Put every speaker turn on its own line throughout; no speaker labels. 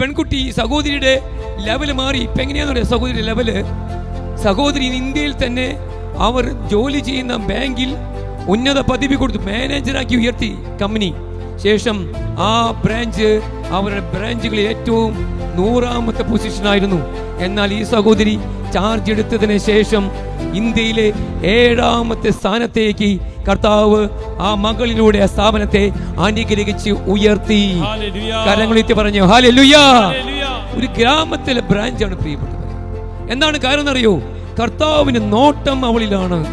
പെൺകുട്ടി സഹോദരിയുടെ ലെവൽ മാറി. ഇപ്പം എങ്ങനെയാന്ന് പറയുക സഹോദരി ലെവൽ സഹോദരി ഇന്ത്യയിൽ തന്നെ അവർ ജോലി ചെയ്യുന്ന ബാങ്കിൽ ഉന്നത പദവി കൊടുത്തു. മാനേജറാക്കി ഉയർത്തി കമ്പനി ശേഷം ആ ബ്രാഞ്ച് അവരുടെ ബ്രാഞ്ചുകളിൽ ഏറ്റവും നൂറാമത്തെ പൊസിഷനായിരുന്നു എന്നാൽ ഈ സഹോദരി ചാർജ് എടുത്തതിന് ശേഷം ഇന്ത്യയിലെ ഏഴാമത്തെ സ്ഥാനത്തേക്ക് കർത്താവ് ആ മകളിലൂടെ ആ സ്ഥാപനത്തെ അനുഗ്രഹിച്ച് ഉയർത്തി. കരങ്ങളിത്തി പറഞ്ഞു ഹാലെലുയാ. ഒരു ഗ്രാമത്തിലെ ബ്രാഞ്ചാണ് പ്രിയപ്പെട്ടത് എന്താണ് കാരണം അറിയോ കർത്താവിന് നോട്ടം അവളിലാണ്.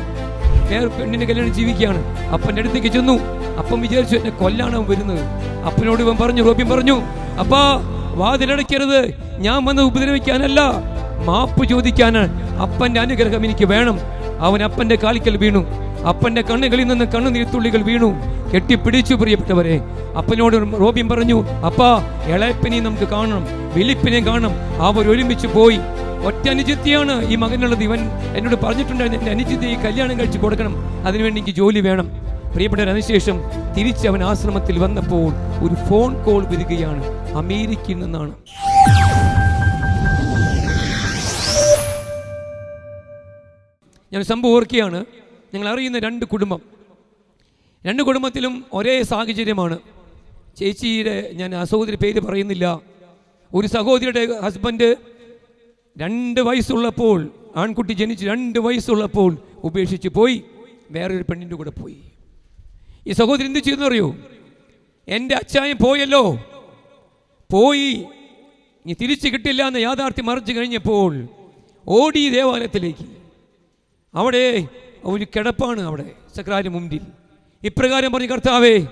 വേറെ പെണ്ണിനെ കല്യാണം ജീവിക്കുകയാണ്. അപ്പന്റെ അടുത്തേക്ക് ചെന്നു. അപ്പം വിചാരിച്ചു എന്നെ കൊല്ലാണ് അവൻ വരുന്നത്. അപ്പനോട് ഇവൻ പറഞ്ഞു റോബിൻ പറഞ്ഞു അപ്പാ വാതിലടയ്ക്കരുത്. ഞാൻ വന്ന് ഉപദ്രവിക്കാനല്ല. മാപ്പ് ചോദിക്കാനാണ്. അപ്പന്റെ അനുഗ്രഹം എനിക്ക് വേണം. അവൻ അപ്പന്റെ കാലിക്കൽ വീണു. അപ്പന്റെ കണ്ണുകളിൽ നിന്ന് കണ്ണുനീർത്തുള്ളികൾ വീണു. കെട്ടിപ്പിടിച്ചു പ്രിയപ്പെട്ടവരെ. അപ്പനോട് റോബിൻ പറഞ്ഞു അപ്പാ ഇളയപ്പനെയും നമുക്ക് കാണണം വിളിപ്പിനെയും കാണണം. അവർ ഒരുമിച്ച് പോയി. ഒറ്റ അനുജിത്തിയാണ് ഈ മകനുള്ളത്. ഇവൻ എന്നോട് പറഞ്ഞിട്ടുണ്ടായിരുന്നു എന്റെ ഈ കല്യാണം കഴിച്ചു കൊടുക്കണം. അതിനുവേണ്ടി എനിക്ക് ജോലി വേണം. പ്രിയപ്പെട്ടതിനുശേഷം തിരിച്ച് അവൻ ആശ്രമത്തിൽ വന്നപ്പോൾ ഒരു ഫോൺ കോൾ വരികയാണ്. അമേരിക്കയിൽ നിന്നാണ്. ഞാൻ സംഭവം ഓർക്കുകയാണ്. ഞങ്ങൾ അറിയുന്ന രണ്ട് കുടുംബം. രണ്ട് കുടുംബത്തിലും ഒരേ സാഹചര്യമാണ്. ചേച്ചിയുടെ ഞാൻ ആ സഹോദരി പേര് പറയുന്നില്ല. ഒരു സഹോദരിയുടെ ഹസ്ബൻഡ് രണ്ട് വയസ്സുള്ളപ്പോൾ ആൺകുട്ടി ജനിച്ച് രണ്ട് വയസ്സുള്ളപ്പോൾ ഉപേക്ഷിച്ച് പോയി. വേറൊരു പെണ്ണിന്റെ കൂടെ പോയി. ഈ സഹോദരി എന്ത് അറിയോ എന്റെ അച്ചായൻ പോയല്ലോ. പോയി. ഇനി തിരിച്ചു കിട്ടില്ല എന്ന യാഥാർത്ഥ്യം മറിച്ചു കഴിഞ്ഞപ്പോൾ ഓടി ദേവാലയത്തിലേക്ക്. അവിടെ ഒരു കിടപ്പാണ് അവിടെ സക്രാരി മുമ്പിൽ. ഇപ്രകാരം പറഞ്ഞു കർത്താവേ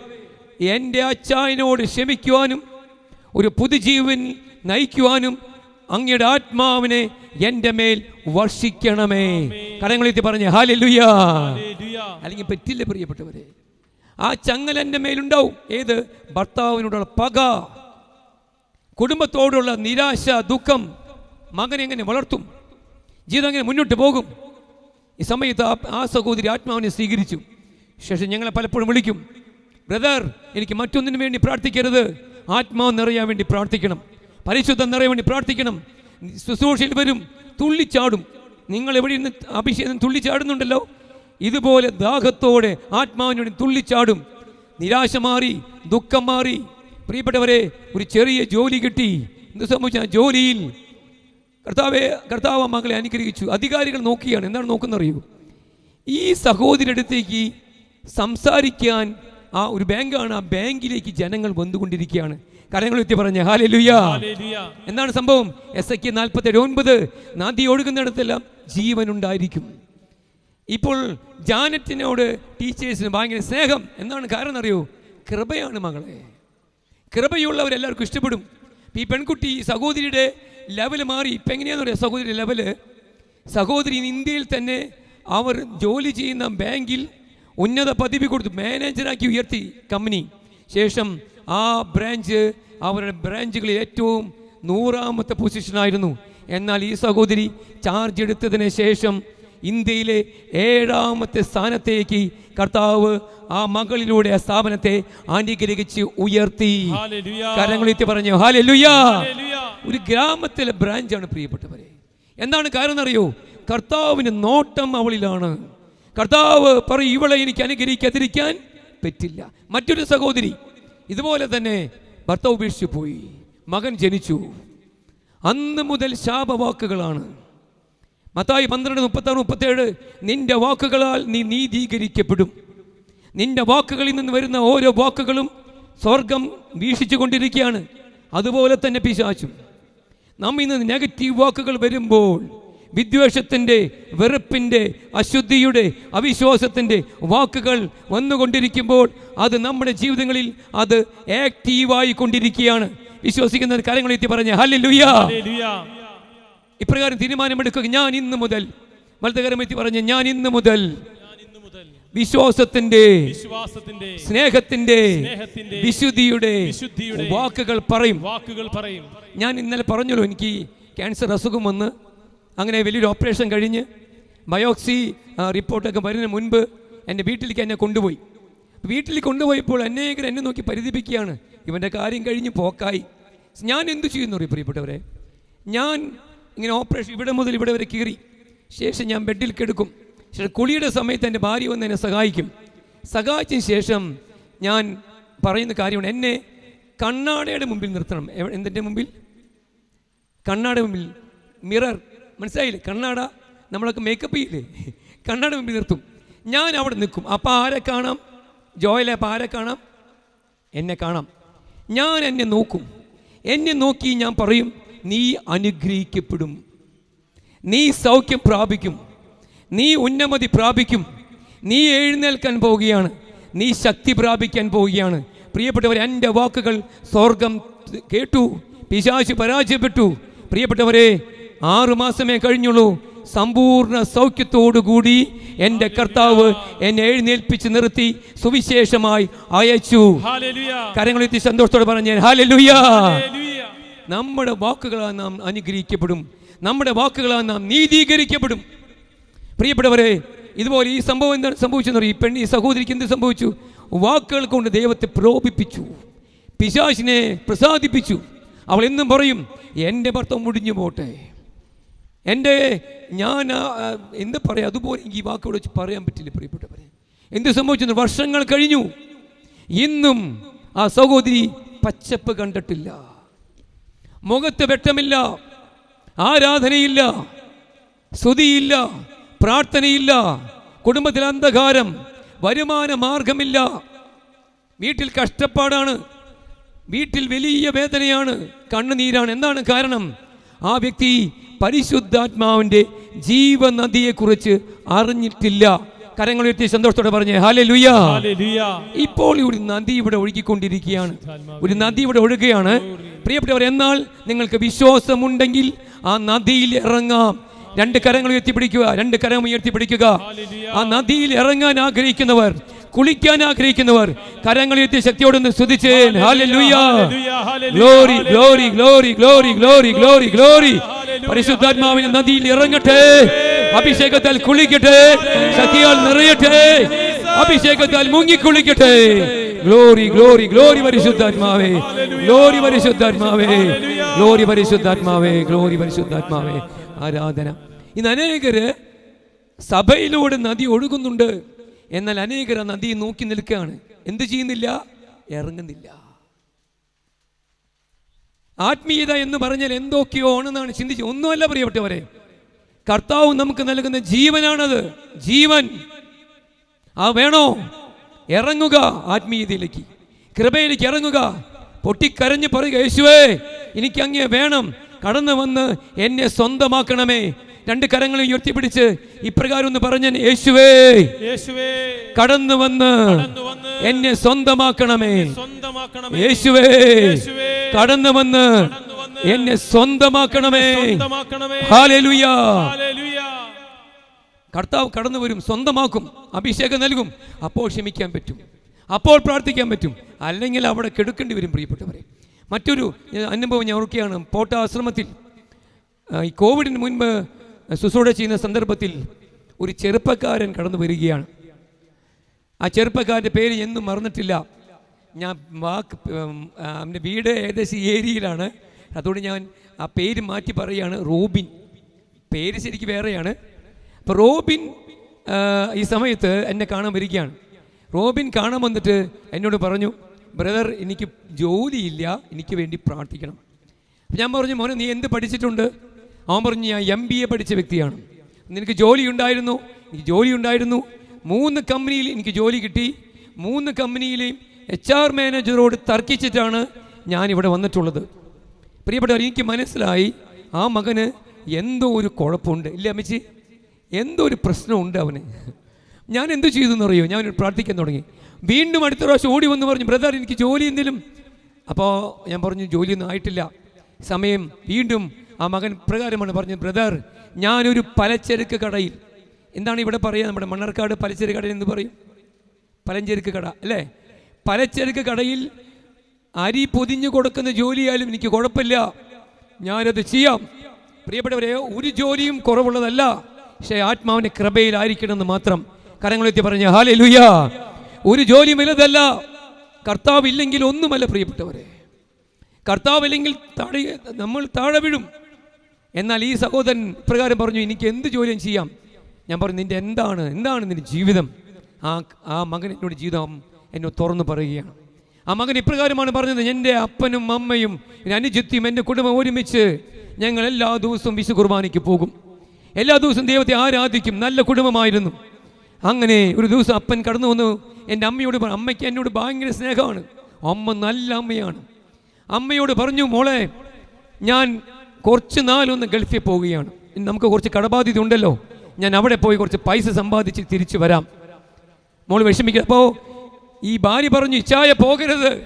എന്റെ അച്ചായനോട് ക്ഷമിക്കുവാനും ഒരു പുതുജീവൻ നയിക്കുവാനും അങ്ങയുടെ ആത്മാവിനെ എന്റെ മേൽ വർഷിക്കണമേ. കരങ്ങളെത്തി പറഞ്ഞേ ഹാലെലുയാ
ഹല്ലേലൂയ.
അല്ലെങ്കിൽ പറ്റില്ല പ്രിയപ്പെട്ടവരെ ആ ചങ്ങൽ എന്റെ മേലുണ്ടാവും. ഏത്? ഭർത്താവിനോടുള്ള പക കുടുംബത്തോടുള്ള നിരാശ ദുഃഖം മകനെങ്ങനെ വളർത്തും? ജീവിതം എങ്ങനെ മുന്നോട്ട് പോകും? ഈ സമയത്ത് ആ- സഹോദരി ആത്മാവിനെ സ്വീകരിച്ചു. ശേഷം ഞങ്ങളെ പലപ്പോഴും വിളിക്കും ബ്രദർ എനിക്ക് മറ്റൊന്നിനു വേണ്ടി പ്രാർത്ഥിക്കരുത്. ആത്മാവ് നിറയാൻ വേണ്ടി പ്രാർത്ഥിക്കണം. പരിശുദ്ധം നിറയാൻ വേണ്ടി പ്രാർത്ഥിക്കണം. ശുശ്രൂഷയിൽ വരും തുള്ളിച്ചാടും. നിങ്ങൾ എവിടെ നിന്ന് അഭിഷേകം തുള്ളിച്ചാടുന്നുണ്ടല്ലോ? ഇതുപോലെ ദാഹത്തോടെ ആത്മാവിന് വേണ്ടി തുള്ളിച്ചാടും. നിരാശ മാറി ദുഃഖം മാറി. പ്രിയപ്പെട്ടവരെ ഒരു ചെറിയ ജോലി കിട്ടി. എന്ത് സംഭവിച്ച? ജോലിയിൽ കർത്താവെ കർത്താവ് മകളെ അനുഗ്രഹിച്ചു. അധികാരികൾ നോക്കിയാണ്. എന്താണ് നോക്കുന്നറിയൂ? ഈ സഹോദരി അടുത്തേക്ക് സംസാരിക്കാൻ ആ ഒരു ബാങ്കാണ്. ആ ബാങ്കിലേക്ക് ജനങ്ങൾ വന്നുകൊണ്ടിരിക്കുകയാണ്. കരങ്ങൾ എത്തി പറഞ്ഞ ഹാലെലുയാ. എന്താണ് സംഭവം? എസ് ഐക്ക് നാൽപ്പത്തി ഒൻപത്. നദി ഒഴുകുന്നിടത്തെല്ലാം ജീവനുണ്ടായിരിക്കും ഇപ്പോൾ ജാനറ്റിനോട് ടീച്ചേഴ്സിന് ഭയങ്കര സ്നേഹം. എന്താണ് കാരണം അറിയോ? കൃപയാണ് മകളെ. കൃപയുള്ളവരെല്ലാവർക്കും ഇഷ്ടപ്പെടും. ഈ പെൺകുട്ടി സഹോദരിയുടെ ലെവൽ മാറി. ഇപ്പം എങ്ങനെയാണെന്ന് പറയാം? സഹോദരി ലെവൽ സഹോദരി ഇന്ത്യയിൽ തന്നെ അവർ ജോലി ചെയ്യുന്ന ബാങ്കിൽ ഉന്നത പദവി കൊടുത്തു മാനേജറാക്കി ഉയർത്തി കമ്പനി ശേഷം ആ ബ്രാഞ്ച് അവരുടെ ബ്രാഞ്ചുകളിൽ ഏറ്റവും നൂറാമത്തെ പൊസിഷനായിരുന്നു എന്നാൽ ഈ സഹോദരി ചാർജ് എടുത്തതിന് ശേഷം ഇന്ത്യയിലെ ഏഴാമത്തെ സ്ഥാനത്തേക്ക് കർത്താവ് ആ മകളിലൂടെ ആ സ്ഥാപനത്തെ അനുഗ്രഹിച്ച് ഉയർത്തി. കരങ്ങളിത്തി പറഞ്ഞു
ഹാലുയാ.
ഒരു ഗ്രാമത്തിലെ ബ്രാഞ്ചാണ് പ്രിയപ്പെട്ടവരെ. എന്താണ് കാരണം അറിയോ? കർത്താവിന് നോട്ടം അവളിലാണ്. കർത്താവ് പറയും ഇവളെ എനിക്ക് അനുഗ്രഹിക്കാതിരിക്കാൻ പറ്റില്ല. മറ്റൊരു സഹോദരി ഇതുപോലെ തന്നെ ഭർത്താവ് ഉപേക്ഷിച്ചു പോയി. മകൻ ജനിച്ചു. അന്ന് മുതൽ ശാപവാക്കുകളാണ്. മത്തായി പന്ത്രണ്ട് മുപ്പത്താറ് മുപ്പത്തേഴ് നിന്റെ വാക്കുകളാൽ നീ നീതീകരിക്കപ്പെടും. നിന്റെ വാക്കുകളിൽ നിന്ന് വരുന്ന ഓരോ വാക്കുകളും സ്വർഗം വീക്ഷിച്ചു കൊണ്ടിരിക്കുകയാണ് അതുപോലെ തന്നെ പിശാചും. നമ്മ ഇന്ന് നെഗറ്റീവ് വാക്കുകൾ വരുമ്പോൾ വിദ്വേഷത്തിന്റെ വെറുപ്പിന്റെ അശുദ്ധിയുടെ അവിശ്വാസത്തിന്റെ വാക്കുകൾ വന്നുകൊണ്ടിരിക്കുമ്പോൾ അത് നമ്മുടെ ജീവിതങ്ങളിൽ അത് ആക്റ്റീവായി കൊണ്ടിരിക്കുകയാണ് വിശ്വസിക്കുന്ന കാര്യങ്ങളെത്തി പറഞ്ഞ ഹല്ലേലൂയ. ഇപ്രകാരം തീരുമാനമെടുക്കുക. ഞാൻ ഇന്ന് മുതൽ വലതുകരമെത്തി പറഞ്ഞ് ഞാൻ ഇന്നു മുതൽ വിശ്വാസത്തിന്റെ
വിശ്വാസത്തിന്റെ
സ്നേഹത്തിന്റെ
സ്നേഹത്തിന്റെ
വിശുദ്ധിയുടെ
വിശുദ്ധിയുടെ
വാക്കുകൾ പറയും.
വാക്കുകൾ പറയും.
ഞാൻ ഇന്നലെ പറഞ്ഞല്ലോ എനിക്ക് ക്യാൻസർ അസുഖം വന്ന് അങ്ങനെ വലിയൊരു ഓപ്പറേഷൻ കഴിഞ്ഞ് ബയോക്സി റിപ്പോർട്ടൊക്കെ വരുന്നതിന് മുൻപ് എന്റെ വീട്ടിലേക്ക് എന്നെ കൊണ്ടുപോയി. വീട്ടിൽ കൊണ്ടുപോയപ്പോൾ അനേകർ എന്നെ നോക്കി പരിധിപ്പിക്കുകയാണ് ഇവന്റെ കാര്യം കഴിഞ്ഞ് പോക്കായി. ഞാൻ എന്തു ചെയ്യുന്നു അറിയോ പ്രിയപ്പെട്ടവരെ? ഞാൻ ഇങ്ങനെ ഓപ്പറേഷൻ ഇവിടെ മുതൽ ഇവിടെ വരെ കീറി. ശേഷം ഞാൻ ബെഡിൽ കിടക്കും. ശേഷം കുളിയുടെ സമയത്ത് എന്റെ ഭാര്യ വന്ന് എന്നെ സഹായിക്കും. സഹായിച്ചതിന് ശേഷം ഞാൻ പറയുന്ന കാര്യമാണ് എന്നെ കണ്ണാടയുടെ മുമ്പിൽ നിർത്തണം. എന്തിന്റെ മുമ്പിൽ? കണ്ണാട മുമ്പിൽ. മിറർ. മനസ്സിലായില്ലേ? കണ്ണാട നമ്മളൊക്കെ മേക്കപ്പ് ചെയ്യില്ലേ? കണ്ണാട മുമ്പിൽ നിർത്തും. ഞാൻ അവിടെ നിൽക്കും. അപ്പം ആരെ കാണാം? ജോയിലെ അപ്പം ആരെ കാണാം? എന്നെ കാണാം. ഞാൻ എന്നെ നോക്കും. എന്നെ നോക്കി ഞാൻ പറയും നീ അനുഗ്രഹിക്കപ്പെടും. നീ സൗഖ്യം പ്രാപിക്കും. നീ ഉന്നമതി പ്രാപിക്കും. നീ എഴുന്നേൽക്കാൻ പോവുകയാണ്. നീ ശക്തി പ്രാപിക്കാൻ പോവുകയാണ്. പ്രിയപ്പെട്ടവർ എന്റെ വാക്കുകൾ സ്വർഗം കേട്ടു. പിശാശു പരാജയപ്പെട്ടു. പ്രിയപ്പെട്ടവരെ ആറുമാസമേ കഴിഞ്ഞുള്ളൂ. സമ്പൂർണ സൗഖ്യത്തോടുകൂടി എന്റെ കർത്താവ് എന്നെ എഴുന്നേൽപ്പിച്ച് നിർത്തി സുവിശേഷമായി അയച്ചു. കരങ്ങളെത്തി സന്തോഷത്തോടെ പറഞ്ഞു
ഹാലലുയ.
നമ്മുടെ വാക്കുകളാൽ നാം അനുഗ്രഹിക്കപ്പെടും. നമ്മുടെ വാക്കുകളാൽ നാം നീതീകരിക്കപ്പെടും. പ്രിയപ്പെട്ടവരെ ഇതുപോലെ ഈ സംഭവം എന്താണ് സംഭവിച്ചെന്ന് പറയും ഈ പെണ്ണ് ഈ സഹോദരിക്ക് എന്ത് സംഭവിച്ചു? വാക്കുകൾ കൊണ്ട് ദൈവത്തെ പ്രോപിപ്പിച്ചു പിശാശിനെ പ്രസാദിപ്പിച്ചു. അവൾ എന്നും പറയും എന്റെ ഭർത്തം മുടിഞ്ഞു പോട്ടെ. എന്റെ ഞാൻ എന്ത് പറയാം അതുപോലെ എനിക്ക് ഈ വാക്കോട് വെച്ച് പറയാൻ പറ്റില്ല പ്രിയപ്പെട്ടവരെ. എന്ത് സംഭവിച്ചു വർഷങ്ങൾ കഴിഞ്ഞു. ഇന്നും ആ സഹോദരി പച്ചപ്പ് കണ്ടിട്ടില്ല. മുഖത്ത് വെട്ടമില്ല. ആരാധനയില്ല. സ്തുതിയില്ല. പ്രാർത്ഥനയില്ല. കുടുംബത്തിൽ അന്ധകാരം വരുമാന മാർഗമില്ല. വീട്ടിൽ കഷ്ടപ്പാടാണ്. വീട്ടിൽ വലിയ വേദനയാണ്. കണ്ണുനീരാണ്. എന്താണ് കാരണം? ആ വ്യക്തി പരിശുദ്ധാത്മാവിന്റെ ജീവനദിയെക്കുറിച്ച് അറിഞ്ഞിട്ടില്ല. കരങ്ങൾ ഉയർത്തി സന്തോഷത്തോടെ പറഞ്ഞേ ഹാലേ
ഹല്ലേലൂയ.
ഇപ്പോൾ ഒരു നദി ഇവിടെ ഒഴുകിക്കൊണ്ടിരിക്കുകയാണ്. ഒരു നദി ഇവിടെ ഒഴുകുകയാണ്. പ്രിയപ്പെട്ടവർ എന്നാൽ നിങ്ങൾക്ക് വിശ്വാസമുണ്ടെങ്കിൽ ആ നദിയിൽ ഇറങ്ങാം. രണ്ട് കരങ്ങൾ ഉയർത്തിപ്പിടിക്കുക രണ്ട് കരങ്ങൾ ഉയർത്തിപ്പിടിക്കുക. ആ നദിയിൽ ഇറങ്ങാൻ ആഗ്രഹിക്കുന്നവർ കുളിക്കാൻ ആഗ്രഹിക്കുന്നവർ കരങ്ങൾ ഉയർത്തി ശക്തിയോട് ഒന്ന് hallelujah glory glory glory glory glory glory glory പരിശുദ്ധാത്മാവിന്റെ നദിയിൽ ഇറങ്ങട്ടെ. അഭിഷേകത്താൽ കുളിക്കട്ടെ. ശക്തിയാൽ നിറയട്ടെ. അഭിഷേകത്താൽ മുങ്ങിക്കുളിക്കട്ടെ. ഗ്ലോറി ഗ്ലോറി ഗ്ലോറി പരിശുദ്ധാത്മാവേ. ഗ്ലോറി പരിശുദ്ധാത്മാവേ. ഗ്ലോറി പരിശുദ്ധാത്മാവേ. ഗ്ലോറി പരിശുദ്ധാത്മാവേ. ആരാധന. ഇന്ന് അനേകര് സഭയിലൂടെ നദി ഒഴുകുന്നുണ്ട്. എന്നാൽ അനേകർ ആ നദി നോക്കി നിൽക്കുകയാണ്. എന്ത് ചെയ്യുന്നില്ല? ഇറങ്ങുന്നില്ല. ആത്മീയത എന്ന് പറഞ്ഞാൽ എന്തൊക്കെയോ ആണെന്നാണ് ചിന്തിച്ച് ഒന്നുമല്ല പ്രിയപ്പെട്ടവരെ. കർത്താവ് നമുക്ക് നൽകുന്ന ജീവനാണത്. ജീവൻ. ആ വേണോ? ഇറങ്ങുക ആത്മീയതയിലേക്ക്. കൃപയിലേക്ക് ഇറങ്ങുക. പൊട്ടിക്കരഞ്ഞ് പറയുക യേശുവേ എനിക്ക് അങ്ങേ വേണം. കടന്നു വന്ന് എന്നെ സ്വന്തമാക്കണമേ. രണ്ട് കരങ്ങളും ഉയർത്തിപ്പിടിച്ച് ഇപ്രകാരം ഒന്ന് പറഞ്ഞു യേശുവേ കടന്നു വന്ന് എന്നെ സ്വന്തമാക്കണമേ. യേശുവേ കടന്നു വന്ന് എന്നെ സ്വന്തമാക്കണമേ.
സ്വന്തമാക്കണമേ.
ഹാലേലുയാ. കർത്താവ് കടന്നു വരും സ്വന്തമാക്കും അഭിഷേകം നൽകും. അപ്പോൾ ക്ഷമിക്കാൻ പറ്റും. അപ്പോൾ പ്രാർത്ഥിക്കാൻ പറ്റും. അല്ലെങ്കിൽ അവിടെ കെടുക്കേണ്ടി വരും പ്രിയപ്പെട്ടവരെ. മറ്റൊരു അനുഭവം ഞാൻ ഓർക്കുകയാണ്. പോട്ട ആശ്രമത്തിൽ ഈ കോവിഡിന് മുൻപ് ശുശ്രൂഷ ചെയ്യുന്ന സന്ദർഭത്തിൽ ഒരു ചെറുപ്പക്കാരൻ കടന്നു വരികയാണ്. ആ ചെറുപ്പക്കാരന്റെ പേര് എന്നും മറന്നിട്ടില്ല. ഞാൻ വാക്ക് എന്റെ വീട് ഏകദേശം ഏരിയയിലാണ്. അതുകൊണ്ട് ഞാൻ ആ പേര് മാറ്റി പറയുകയാണ് റോബിൻ. പേര് ശരിക്കും വേറെയാണ്. അപ്പോൾ റോബിൻ ഈ സമയത്ത് എന്നെ കാണാൻ വരികയാണ്. റോബിൻ കാണാൻ വന്നിട്ട് എന്നോട് പറഞ്ഞു ബ്രദർ എനിക്ക് ജോലിയില്ല. എനിക്ക് വേണ്ടി പ്രാർത്ഥിക്കണം. ഞാൻ പറഞ്ഞു മോനെ നീ എന്ത് പഠിച്ചിട്ടുണ്ട്? അവൻ പറഞ്ഞു ഞാൻ എം ബി എ പഠിച്ച വ്യക്തിയാണ്. നിനക്ക് ജോലി ഉണ്ടായിരുന്നു എനിക്ക് ജോലി ഉണ്ടായിരുന്നു മൂന്ന് കമ്പനിയിൽ എനിക്ക് ജോലി കിട്ടി. മൂന്ന് കമ്പനിയിലെയും എച്ച് ആർ മാനേജറോട് തർക്കിച്ചിട്ടാണ് ഞാനിവിടെ വന്നിട്ടുള്ളത്. പ്രിയപ്പെട്ടവർ എനിക്ക് മനസ്സിലായി ആ മകന് എന്തോ ഒരു കുഴപ്പമുണ്ട്. ഇല്ല അമ്മച്ചി? എന്തോ ഒരു പ്രശ്നമുണ്ട് അവന്. ഞാൻ എന്ത് ചെയ്തു എന്നറിയോ? ഞാൻ പ്രാർത്ഥിക്കാൻ തുടങ്ങി. വീണ്ടും അടുത്ത പ്രാവശ്യം ഓടി വന്ന് പറഞ്ഞു ബ്രദർ എനിക്ക് ജോലി എന്തെങ്കിലും? അപ്പോൾ ഞാൻ പറഞ്ഞു ജോലിയൊന്നും ആയിട്ടില്ല. സമയം വീണ്ടും ആ മകൻ പ്രകാരമാണ് പറഞ്ഞത് ബ്രദർ ഞാനൊരു പലചരക്ക് കടയിൽ. എന്താണ് ഇവിടെ പറയുക? നമ്മുടെ മണ്ണർക്കാട് പലചരക്ക് കടയിൽ എന്ന് പറയും. പലഞ്ചരക്ക് കട അല്ലേ? പലചരക്ക് കടയിൽ അരി പൊതിഞ്ഞു കൊടുക്കുന്ന ജോലിയായാലും എനിക്ക് കുഴപ്പമില്ല. ഞാനത് ചെയ്യാം. പ്രിയപ്പെട്ടവരെ ഒരു ജോലിയും കുറവുള്ളതല്ല. പക്ഷേ ആത്മാവിന്റെ കൃപയിലായിരിക്കണമെന്ന് മാത്രം കരങ്ങളെത്തി പറഞ്ഞ ഹാലേ ലുയ്യ ഒരു ജോലിയും വലുതല്ല. കർത്താവ് ഇല്ലെങ്കിൽ ഒന്നുമല്ല പ്രിയപ്പെട്ടവരെ. കർത്താവില്ലെങ്കിൽ താഴെ നമ്മൾ താഴെ വീഴും. എന്നാൽ ഈ സഹോദരൻ ഇപ്രകാരം പറഞ്ഞു എനിക്ക് എന്ത് ജോലിയും ചെയ്യാം? ഞാൻ പറഞ്ഞു നിന്റെ എന്താണ്? എന്താണ് നിന്റെ ജീവിതം? ആ ആ മകൻ എന്നോട് ജീവിതം എന്നോട് തുറന്നു പറയുകയാണ്. ആ മകൻ ഇപ്രകാരമാണ് പറഞ്ഞത് എന്റെ അപ്പനും അമ്മയും അനുജത്തിയും എന്റെ കുടുംബം ഒരുമിച്ച് ഞങ്ങൾ എല്ലാ ദിവസവും വിശു കുർബാനയ്ക്ക് പോകും. എല്ലാ ദിവസവും ദൈവത്തെ ആരാധിക്കും. നല്ല കുടുംബമായിരുന്നു. അങ്ങനെ ഒരു ദിവസം അപ്പൻ കടന്നു വന്നു എന്റെ അമ്മയോട് അമ്മയ്ക്ക് എന്നോട് ഭയങ്കര സ്നേഹമാണ്. അമ്മ നല്ല അമ്മയാണ്. അമ്മയോട് പറഞ്ഞു മോളെ ഞാൻ കുറച്ച് നാളൊന്ന് ഗൾഫിൽ പോവുകയാണ്. നമുക്ക് കുറച്ച് കടബാധ്യത ഉണ്ടല്ലോ. ഞാൻ അവിടെ പോയി കുറച്ച് പൈസ സമ്പാദിച്ച് തിരിച്ചു വരാം. മോൾ വിഷമിക്കുക ഈ ഭാര്യ പറഞ്ഞു ഇച്ചായ പോകരുത്.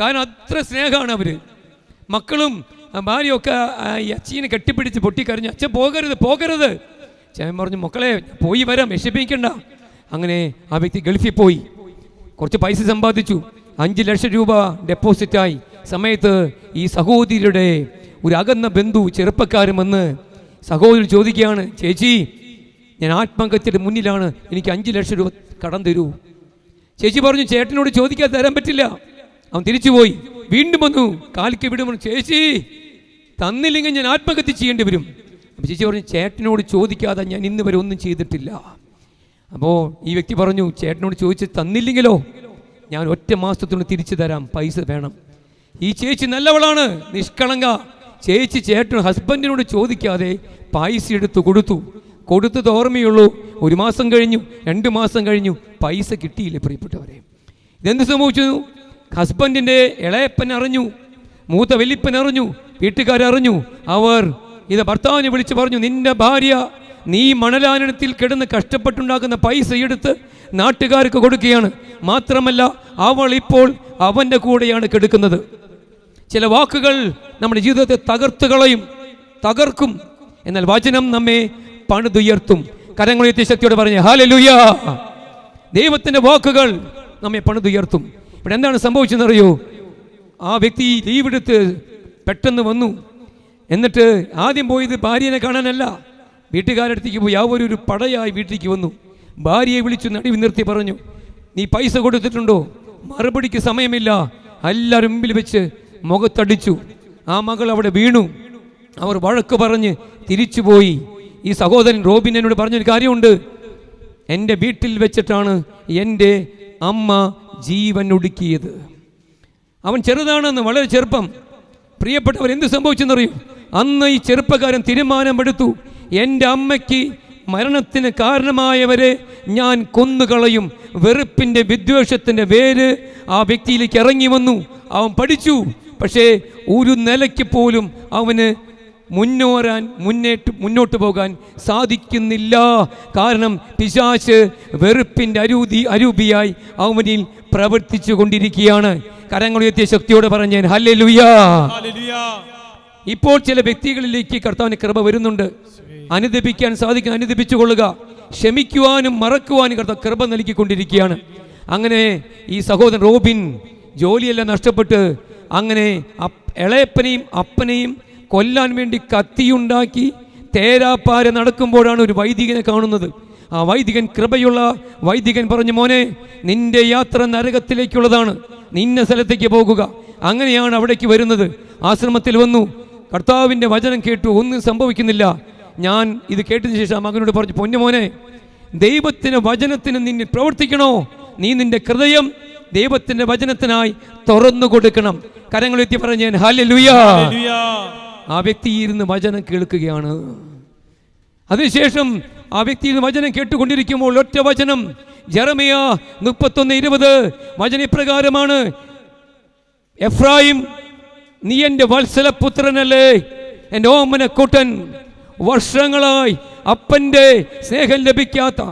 കാരണം അത്ര സ്നേഹമാണ് അവർ മക്കളും ഭാര്യ ഭാര്യയൊക്കെ ഈ അച്ചീനെ കെട്ടിപ്പിടിച്ച് പൊട്ടിക്കറിഞ്ഞു അച്ഛൻ പോകരുത് പോകരുത്. ചേൻ പറഞ്ഞു മക്കളെ പോയി വരാം വിഷമിക്കണ്ട. അങ്ങനെ ആ വ്യക്തി ഗൾഫിൽ പോയി. കുറച്ച് പൈസ സമ്പാദിച്ചു. അഞ്ച് ലക്ഷം രൂപ ഡെപ്പോസിറ്റായി സമയത്ത് ഈ സഹോദരിയുടെ ഒരു അകന്ന ബന്ധു ചെറുപ്പക്കാരൻ വന്ന് സഹോദരി ചോദിക്കുകയാണ് ചേച്ചി ഞാൻ ആത്മഹത്യയുടെ മുന്നിലാണ്. എനിക്ക് അഞ്ച് ലക്ഷം രൂപ കടം തരൂ. ചേച്ചി പറഞ്ഞു ചേട്ടനോട് ചോദിക്കാൻ തരാൻ പറ്റില്ല. അവൻ തിരിച്ചുപോയി വീണ്ടും വന്നു കാലിക്ക് വിടുമ്പോൾ ചേച്ചി തന്നില്ലെങ്കിൽ ഞാൻ ആത്മഹത്യ ചെയ്യേണ്ടി വരും. ചേച്ചി പറഞ്ഞു ചേട്ടനോട് ചോദിക്കാതെ ഞാൻ ഇന്ന് വരെ ഒന്നും ചെയ്തിട്ടില്ല. അപ്പോൾ ഈ വ്യക്തി പറഞ്ഞു ചേട്ടനോട് ചോദിച്ച് തന്നില്ലെങ്കിലോ? ഞാൻ ഒറ്റ മാസത്തിനുള്ളിൽ തിരിച്ചു തരാം പൈസ വേണം. ഈ ചേച്ചി നല്ലവളാണ് നിഷ്കളങ്ക. ചേച്ചി ചേട്ടൻ ഹസ്ബൻഡിനോട് ചോദിക്കാതെ പൈസ എടുത്ത് കൊടുത്തു. കൊടുത്തത് ഓർമ്മയുള്ളൂ. ഒരു മാസം കഴിഞ്ഞു രണ്ട് മാസം കഴിഞ്ഞു പൈസ കിട്ടിയില്ല പ്രിയപ്പെട്ടവരെ. ഇതെന്ത് സംഭവിച്ചു? ഹസ്ബൻഡിന്റെ ഇളയപ്പൻ അറിഞ്ഞു മൂത്ത വെല്ലിപ്പൻ അറിഞ്ഞു വീട്ടുകാരറിഞ്ഞു. അവർ ഇത് ഭർത്താവിനെ വിളിച്ച് പറഞ്ഞു നിന്റെ ഭാര്യ നീ മണലാനത്തിൽ കിടന്ന് കഷ്ടപ്പെട്ടുണ്ടാക്കുന്ന പൈസ എടുത്ത് നാട്ടുകാർക്ക് കൊടുക്കുകയാണ്. മാത്രമല്ല അവൾ ഇപ്പോൾ അവന്റെ കൂടെയാണ് കെടുക്കുന്നത്. ചില വാക്കുകൾ നമ്മുടെ ജീവിതത്തെ തകർത്ത് കളയും തകർക്കും. എന്നാൽ വചനം നമ്മെ പണിതുയർത്തും. കരങ്ങളുയർത്തിയ ശക്തിയോട് പറഞ്ഞ ഹാലലുയാ ദൈവത്തിന്റെ വാക്കുകൾ നമ്മെ പണിതുയർത്തും. ഇവിടെ എന്താണ് സംഭവിച്ചതെന്നറിയോ ആ വ്യക്തി ലീവെടുത്ത് പെട്ടെന്ന് വന്നു. എന്നിട്ട് ആദ്യം പോയത് ഭാര്യനെ കാണാനല്ല. വീട്ടുകാരടുത്തേക്ക് പോയി അവർ ഒരു പടയായി വീട്ടിലേക്ക് വന്നു. ഭാര്യയെ വിളിച്ചു നടുവി നിർത്തി പറഞ്ഞു നീ പൈസ കൊടുത്തിട്ടുണ്ടോ? മറുപടിക്ക് സമയമില്ല. എല്ലാവരും മുമ്പിൽ വെച്ച് മുഖത്തടിച്ചു. ആ മകൾ അവിടെ വീണു. അവർ വഴക്ക് പറഞ്ഞ് തിരിച്ചുപോയി. ഈ സഹോദരൻ റോബിൻ എന്നോട് പറഞ്ഞൊരു കാര്യമുണ്ട്. എന്റെ വീട്ടിൽ വെച്ചിട്ടാണ് എന്റെ അമ്മ ജീവൻ ഒടുക്കിയത്. അവൻ ചെറുതാണെന്ന് വളരെ ചെറുപ്പം. പ്രിയപ്പെട്ടവർ എന്ത് സംഭവിച്ചെന്നറിയും? അന്ന് ഈ ചെറുപ്പക്കാരൻ തീരുമാനമെടുത്തു. എന്റെ അമ്മയ്ക്ക് മരണത്തിന് കാരണമായവരെ ഞാൻ കൊന്നുകളയും. വെറുപ്പിന്റെ വിദ്വേഷത്തിന്റെ വേര് ആ വ്യക്തിയിലേക്ക് ഇറങ്ങി വന്നു. അവൻ പഠിച്ചു. പക്ഷേ ഒരു നിലയ്ക്ക് പോലും അവന് മുന്നോരാൻ മുന്നേറ്റ് മുന്നോട്ട് പോകാൻ സാധിക്കുന്നില്ല. കാരണം പിശാച്ച് വെറുപ്പിന്റെ അരൂതി അരൂപിയായി അവനിൽ പ്രവർത്തിച്ചു കൊണ്ടിരിക്കുകയാണ്. കരങ്ങളുയർത്തിയ ശക്തിയോട് പറഞ്ഞാൻ ഹല്ലേ ലുയാ ഇപ്പോൾ ചില വ്യക്തികളിലേക്ക് കർത്താവിന് കൃപ വരുന്നുണ്ട്. അനുദപിക്കാൻ സാധിക്കും അനുദപിച്ചു കൊള്ളുക. ക്ഷമിക്കുവാനും മറക്കുവാനും കർത്ത കൃപ നൽകിക്കൊണ്ടിരിക്കുകയാണ്. അങ്ങനെ ഈ സഹോദരൻ റോബിൻ ജോലിയെല്ലാം നഷ്ടപ്പെട്ട് അങ്ങനെ ഇളയപ്പനെയും അപ്പനെയും കൊല്ലാൻ വേണ്ടി കത്തിയുണ്ടാക്കി തേരാപ്പാര നടക്കുമ്പോഴാണ് ഒരു വൈദികനെ കാണുന്നത്. ആ വൈദികൻ കൃപയുള്ള വൈദികൻ പറഞ്ഞു മോനെ നിന്റെ യാത്ര നരകത്തിലേക്കുള്ളതാണ്. നിന്ന സ്ഥലത്തേക്ക് പോകുക. അങ്ങനെയാണ് അവിടേക്ക് വരുന്നത്. ആശ്രമത്തിൽ വന്നു. കർത്താവിന്റെ വചനം കേട്ടു. ഒന്നും സംഭവിക്കുന്നില്ല. ഞാൻ ഇത് കേട്ടതിന് ശേഷം ആ മകനോട് പറഞ്ഞു പൊന്നുമോനെ ദൈവത്തിന് വചനത്തിന് നിന്നെ പ്രവർത്തിക്കണോ? നീ നിന്റെ ഹൃദയം ദൈവത്തിന്റെ വചനത്തിനായി തുറന്നു കൊടുക്കണം. കരങ്ങളെത്തി പറഞ്ഞു ഞാൻ ഹല്ലേലൂയ.
ഹല്ലേലൂയ.
ആ വ്യക്തി ഇരുന്ന് വചനം കേൾക്കുകയാണ്. അതിനുശേഷം ആ വ്യക്തി ഇരുന്ന് വചനം കേട്ടുകൊണ്ടിരിക്കുമ്പോൾ ഒറ്റ വചനം ജറമിയ മുപ്പത്തൊന്ന് ഇരുപത്. വചന ഇപ്രകാരമാണ് എഫ്രായിം നീ എന്റെ വത്സലപുത്രനല്ലേ എന്റെ ഓമനക്കുട്ടൻ വർഷങ്ങളായി അപ്പന്റെ സ്നേഹം ലഭിക്കാത്ത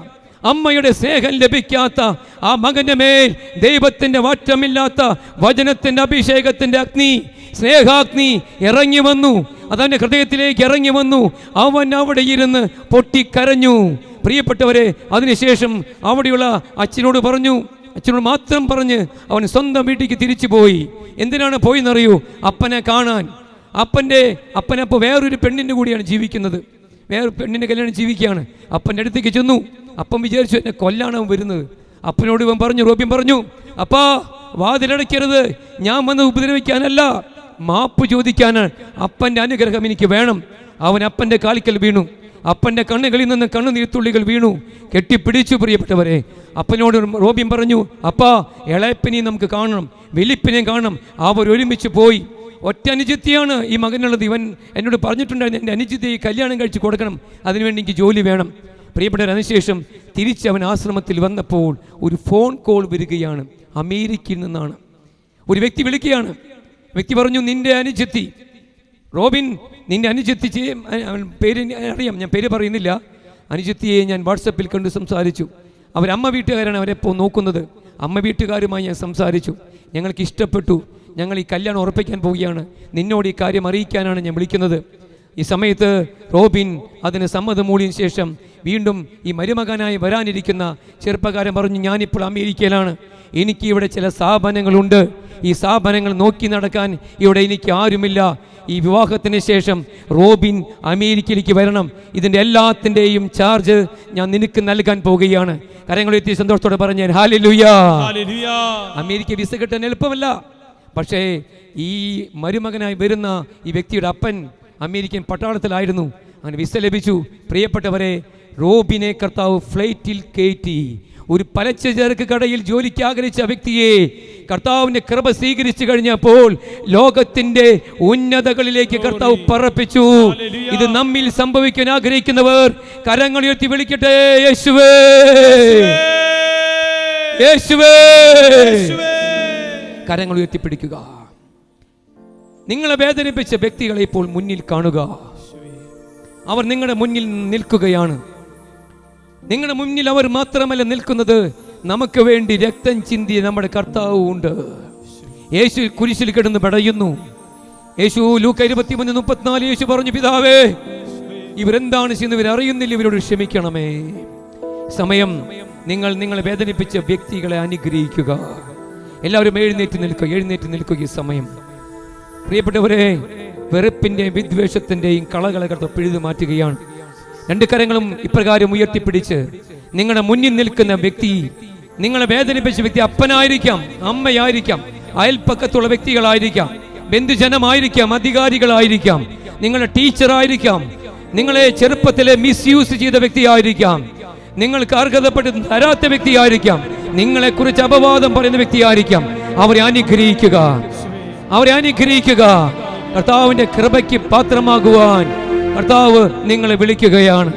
അമ്മയുടെ സ്നേഹം ലഭിക്കാത്ത ആ മകന്റെ മേൽ ദൈവത്തിന്റെ വാറ്റമില്ലാത്ത വചനത്തിന്റെ അഭിഷേകത്തിന്റെ അഗ്നി സ്നേഹാഗ്നി ഇറങ്ങി വന്നു. അതവന്റെ ഹൃദയത്തിലേക്ക് ഇറങ്ങി വന്നു. അവൻ അവിടെ ഇരുന്ന് പൊട്ടിക്കരഞ്ഞു. പ്രിയപ്പെട്ടവരെ അതിനുശേഷം അവിടെയുള്ള അച്ഛനോട് പറഞ്ഞു അച്ഛനോട് മാത്രം പറഞ്ഞ് അവൻ സ്വന്തം വീട്ടിലേക്ക് തിരിച്ചു പോയി എന്തിനാണ് പോയി എന്നറിയൂ അപ്പനെ കാണാൻ. അപ്പന്റെ അപ്പനപ്പോൾ വേറൊരു പെണ്ണിന്റെ കൂടിയാണ് ജീവിക്കുന്നത്. വേറെ പെണ്ണിന്റെ കല്യാണം ജീവിക്കുകയാണ്. അപ്പന്റെ അടുത്തേക്ക് ചെന്നു. അപ്പം വിചാരിച്ചു എന്നെ കൊല്ലാണ് അവൻ വരുന്നത്. അപ്പനോട് ഇവൻ പറഞ്ഞു റോബിൻ പറഞ്ഞു അപ്പാ വാതിലടയ്ക്കരുത്. ഞാൻ വന്ന് ഉപദ്രവിക്കാനല്ല. മാപ്പ് ചോദിക്കാനാണ്. അപ്പന്റെ അനുഗ്രഹം എനിക്ക് വേണം. അവൻ അപ്പന്റെ കാലിക്കൽ വീണു. അപ്പന്റെ കണ്ണുകളിൽ നിന്ന് കണ്ണുനീർത്തുള്ളികൾ വീണു. കെട്ടിപ്പിടിച്ചു പ്രിയപ്പെട്ടവരെ. അപ്പനോട് റോബിൻ പറഞ്ഞു അപ്പാ ഇളയപ്പനെയും നമുക്ക് കാണണം. വെലിപ്പിനെയും കാണണം. അവർ ഒരുമിച്ച് പോയി. ഒറ്റ അനുജിത്തിയാണ് ഈ മകനുള്ളത്. ഇവൻ എന്നോട് പറഞ്ഞിട്ടുണ്ടായിരുന്നു എന്റെ ഈ കല്യാണം കഴിച്ച് കൊടുക്കണം. അതിനുവേണ്ടി എനിക്ക് ജോലി വേണം. പ്രിയപ്പെട്ടവർ അതിനുശേഷം തിരിച്ച് അവൻ ആശ്രമത്തിൽ വന്നപ്പോൾ ഒരു ഫോൺ കോൾ വരികയാണ്. അമേരിക്കയിൽ നിന്നാണ്. ഒരു വ്യക്തി വിളിക്കുകയാണ്. വ്യക്തി പറഞ്ഞു നിന്റെ അനുജത്തി. റോബിൻ നിന്റെ അനുജത്തി പേര് അറിയാം ഞാൻ പേര് പറയുന്നില്ല. അനുജത്തിയെ ഞാൻ വാട്സപ്പിൽ കണ്ട് സംസാരിച്ചു. അവരമ്മ വീട്ടുകാരാണ് അവരെപ്പോൾ നോക്കുന്നത്. അമ്മ വീട്ടുകാരുമായി ഞാൻ സംസാരിച്ചു. ഞങ്ങൾക്ക് ഇഷ്ടപ്പെട്ടു. ഞങ്ങൾ ഈ കല്യാണം ഉറപ്പിക്കാൻ പോവുകയാണ്. നിന്നോട് ഈ കാര്യം അറിയിക്കാനാണ് ഞാൻ വിളിക്കുന്നത്. ഈ സമയത്ത് റോബിൻ അതിന് സമ്മതം മൂടിയതിനു ശേഷം വീണ്ടും ഈ മരുമകനായി വരാനിരിക്കുന്ന ചെറുപ്പക്കാരൻ പറഞ്ഞു ഞാനിപ്പോൾ അമേരിക്കയിലാണ്. എനിക്ക് ഇവിടെ ചില സ്ഥാപനങ്ങളുണ്ട്. ഈ സ്ഥാപനങ്ങൾ നോക്കി നടക്കാൻ ഇവിടെ എനിക്ക് ആരുമില്ല. ഈ വിവാഹത്തിന് ശേഷം റോബിൻ അമേരിക്കയിലേക്ക് വരണം. ഇതിന്റെ എല്ലാത്തിന്റെയും ചാർജ് ഞാൻ നിനക്ക് നൽകാൻ പോവുകയാണ്. കരങ്ങളെത്തി സന്തോഷത്തോടെ പറഞ്ഞു ഹാലിലുയാ അമേരിക്ക വിസ കിട്ടാൻ എളുപ്പമല്ല. പക്ഷേ ഈ മരുമകനായി വരുന്ന ഈ വ്യക്തിയുടെ അപ്പൻ അമേരിക്കൻ പട്ടാളത്തിലായിരുന്നു. അങ്ങനെ വിസ ലഭിച്ചു. പ്രിയപ്പെട്ടവരെ റോബിനെ കർത്താവ് ഫ്ലൈറ്റിൽ കയറ്റി. ഒരു പലച്ചചരക്ക് കടയിൽ ജോലിക്ക് ആഗ്രഹിച്ച വ്യക്തിയെ കർത്താവിന്റെ കൃപ സ്വീകരിച്ചു കഴിഞ്ഞപ്പോൾ ലോകത്തിന്റെ ഉന്നതകളിലേക്ക് കർത്താവ് പറപ്പിച്ചു. ഇത് നമ്മിൽ സംഭവിക്കാൻ ആഗ്രഹിക്കുന്നവർ കരങ്ങൾ ഉയർത്തി വിളിക്കട്ടെ. യേശുവേ. യേശുവേ. കരങ്ങൾ ഉയർത്തിപ്പിടിക്കുക. നിങ്ങളെ വേദനിപ്പിച്ച വ്യക്തികളെ ഇപ്പോൾ മുന്നിൽ കാണുക. അവർ നിങ്ങളുടെ മുന്നിൽ നിൽക്കുകയാണ്. നിങ്ങളുടെ മുന്നിൽ അവർ മാത്രമല്ല നിൽക്കുന്നത്. നമുക്ക് വേണ്ടി രക്തം ചിന്തി നമ്മുടെ കർത്താവ് ഉണ്ട്. യേശു കുരിശിൽ കിടന്ന് പടയുന്നു. യേശു ലൂക്ക ഇരുപത്തിമൂന്ന് മുപ്പത്തിനാല് യേശു പറഞ്ഞു പിതാവേ ഇവരെന്താണ് ചെയ്യുന്നത്? ഇവരറിയുന്നില്ല. ഇവരോട് ക്ഷമിക്കണമേ. സമയം നിങ്ങൾ നിങ്ങളെ വേദനിപ്പിച്ച വ്യക്തികളെ അനുഗ്രഹിക്കുക. എല്ലാവരും എഴുന്നേറ്റ് നിൽക്കുക എഴുന്നേറ്റ് നിൽക്കുക ഈ സമയം. പ്രിയപ്പെട്ടവരെ വെറുപ്പിന്റെയും വിദ്വേഷത്തിന്റെയും കളകളെ കടത്ത് പിഴുതു മാറ്റുകയാണ്. രണ്ട് കരങ്ങളും ഇപ്രകാരം ഉയർത്തിപ്പിടിച്ച് നിങ്ങളുടെ മുന്നിൽ നിൽക്കുന്ന വ്യക്തി നിങ്ങളെ വേദനിപ്പിച്ച വ്യക്തി അപ്പനായിരിക്കാം അമ്മയായിരിക്കാം അയൽപ്പക്കത്തുള്ള വ്യക്തികളായിരിക്കാം ബന്ധുജനമായിരിക്കാം അധികാരികളായിരിക്കാം നിങ്ങളുടെ ടീച്ചറായിരിക്കാം നിങ്ങളെ ചെറുപ്പത്തിലെ മിസ്യൂസ് ചെയ്ത വ്യക്തിയായിരിക്കാം നിങ്ങൾക്ക് അർഹതപ്പെട്ട് തരാത്ത വ്യക്തിയായിരിക്കാം നിങ്ങളെക്കുറിച്ച് അപവാദം പറയുന്ന വ്യക്തിയായിരിക്കാം. അവരെ അനുഗ്രഹിക്കുക. അവരെ അനുഗ്രഹിക്കുക. കർത്താവിന്റെ കൃപയ്ക്ക് പാത്രമാകുവാൻ കർത്താവ് നിങ്ങളെ വിളിക്കുകയാണ്.